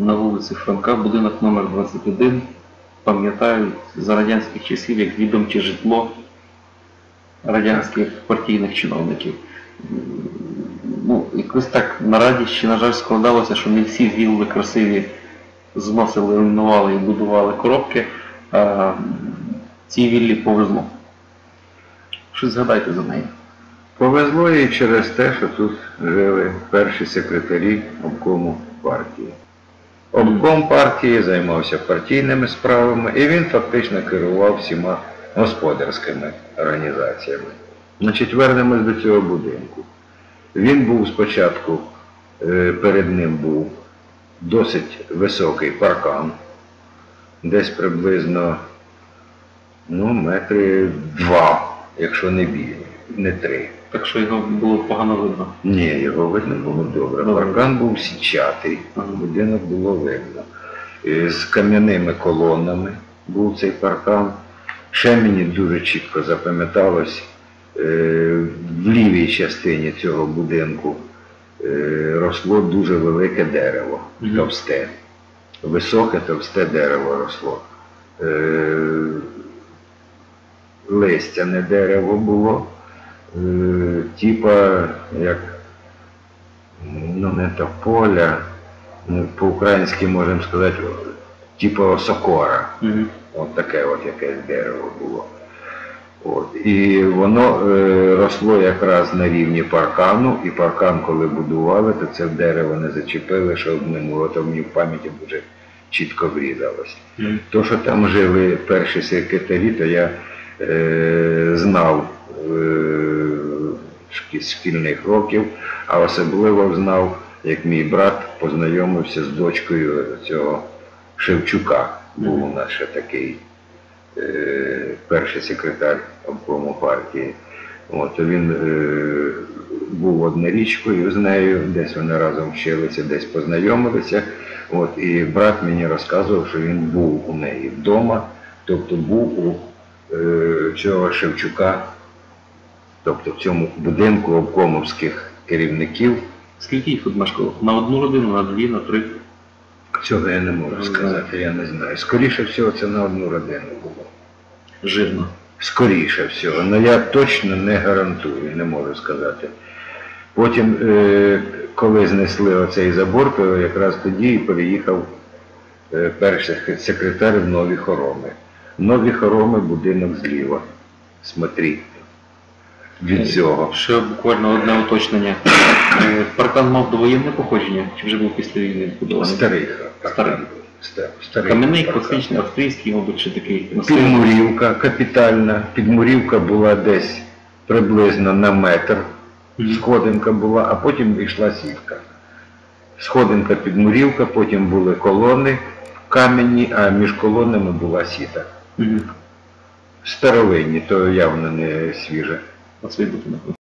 на вулиці Франка, будинок номер 21, пам'ятають за радянських часів як відомче житло радянських партійних чиновників. Ну, якось так на радість, на жаль, складалося, що не всі вілли красиві зносили, руйнували і будували коробки, а цій віллі повезло. Щось згадайте за неї. Повезло їй через те, що тут жили перші секретарі обкому партії. Обком партії займався партійними справами і він фактично керував всіма господарськими організаціями. Значить, вернемось до цього будинку. Він був спочатку, е, перед ним був досить високий паркан, десь приблизно ну, метри два, якщо не більше, не три. Так що його було погано видно. Ні, його видно було добре. Паркан був січатий, будинок було видно. Е, З кам'яними колонами був цей паркан. Ще мені дуже чітко запам'яталось, е, в лівій частині цього будинку е, росло дуже велике дерево, товсте. Високе товсте дерево росло. Е, Листяне дерево було, типа як ну не тополя, ну, по-українськи можемо сказати, типа осокора. Угу. От таке от якесь дерево було. От. І воно е, росло якраз на рівні паркану, і паркан, коли будували, то це дерево не зачепили, щоб не було, то мені в пам'яті дуже чітко врізалось. То, що там жили перші секретарі, то я е, знав е, шкільних років, а особливо знав, як мій брат познайомився з дочкою цього Шевчука. Був у нас ще такий е, перший секретар обкому партії. От, він е, був однорічкою з нею, десь вони разом вчилися, десь познайомилися. От, і брат мені розказував, що він був у неї вдома, тобто був у е, цього Шевчука, тобто в цьому будинку обкомовських керівників. Скільки їх тут мешкало? На одну родину, на дві, на три? Цього я не можу сказати, я не знаю. Скоріше всього, це на одну родину було. Жирно. Скоріше всього, але я точно не гарантую, не можу сказати. Потім, е, коли знесли оцей забор, то якраз тоді і переїхав е, перший секретар в Нові Хороми. Нові Хороми будинок зліва. Смотри. Від цього. Ще буквально одне уточнення. Е, Паркан мав довоєнне походження, чи вже був після війни збудований? Старий. Старий. Ста- старий Кам'яний, паркан. класичний, австрійський, мабуть, ще такий. Підмурівка капітальна. Підмурівка була десь приблизно на метр. Мгм. Сходинка була, а потім йшла сітка. Сходинка підмурівка, потім були колони кам'яні, а між колонами була сіта. Мгм. Старовинні, то явно не свіже. Оцей будинок.